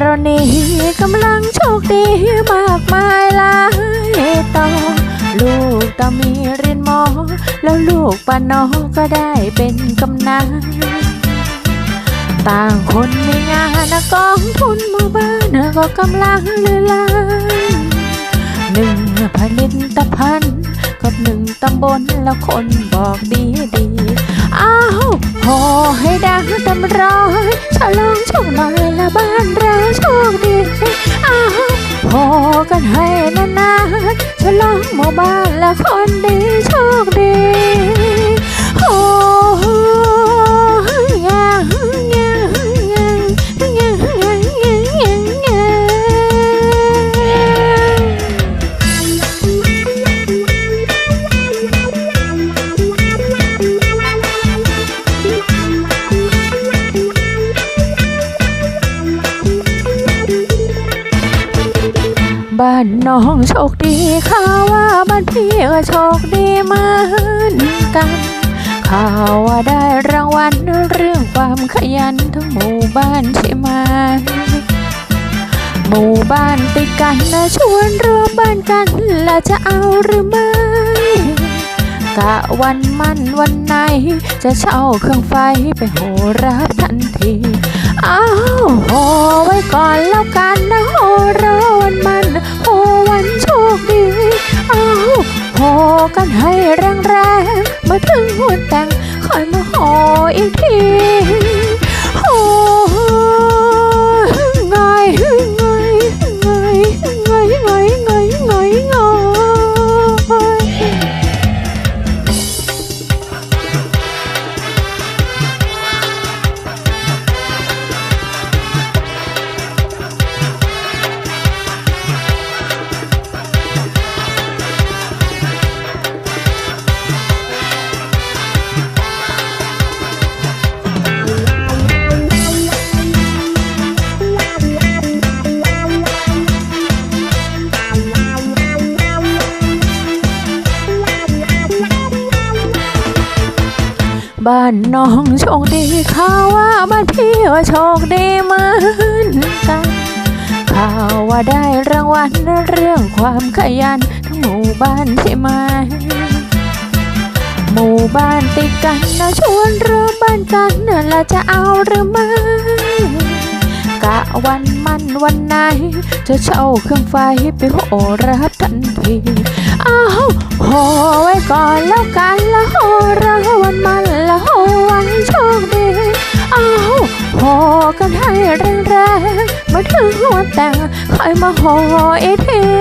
เรานี้กำลังโชคดีมากมายหลายต่อลูกตามีเรียนหมอ แล้วลูกป้าน้องก็ได้เป็นกำนันต่างคนมีงานนะกองทุนหมู่บ้านก็กำลังเลือลานหนึ่งผลิตภัณฑ์กับหนึ่งตำบลแล้วคนบอกดีดีอ้าวพอให้ดังตำร้อยฉลองโชคหน่อยละบ้าน ให้นานๆฉลองหมู่บ้านและคนดีโชคดีานน้องโชคดีข่าวว่าบ้านพี่ก็โชคดีเหมือนกันข่าวว่าได้รางวัลเรื่องความขยันทั้งหมู่บ้านใช่ไหมหมู่บ้านติดกันนะชวนรวมบ้านกันแล้วจะเอาหรือไม่กะวันมันวันไหน จะเช่าเครื่องไฟไปโหรับทันที อ้าวโห ถึงหัวแต่งคอยมาหออีกที บ้านน้องโชคดีข่าวว่าบ้านพี่ว่าโชคดีเหมือนกันข่าวว่าได้รางวัลเรื่องความขยันทั้งหมู่บ้านใช่ไหมหมู่บ้านติดกันนะชวนรวมบ้านกันแล้วจะเอาหรือไม่กะวันมันวันไหน จะเช่าเครื่องไฟไปโหรับทันทีอ้าวโหไว้ก่อนแล้วกันและโหราวันมัน ใครมาหอเอที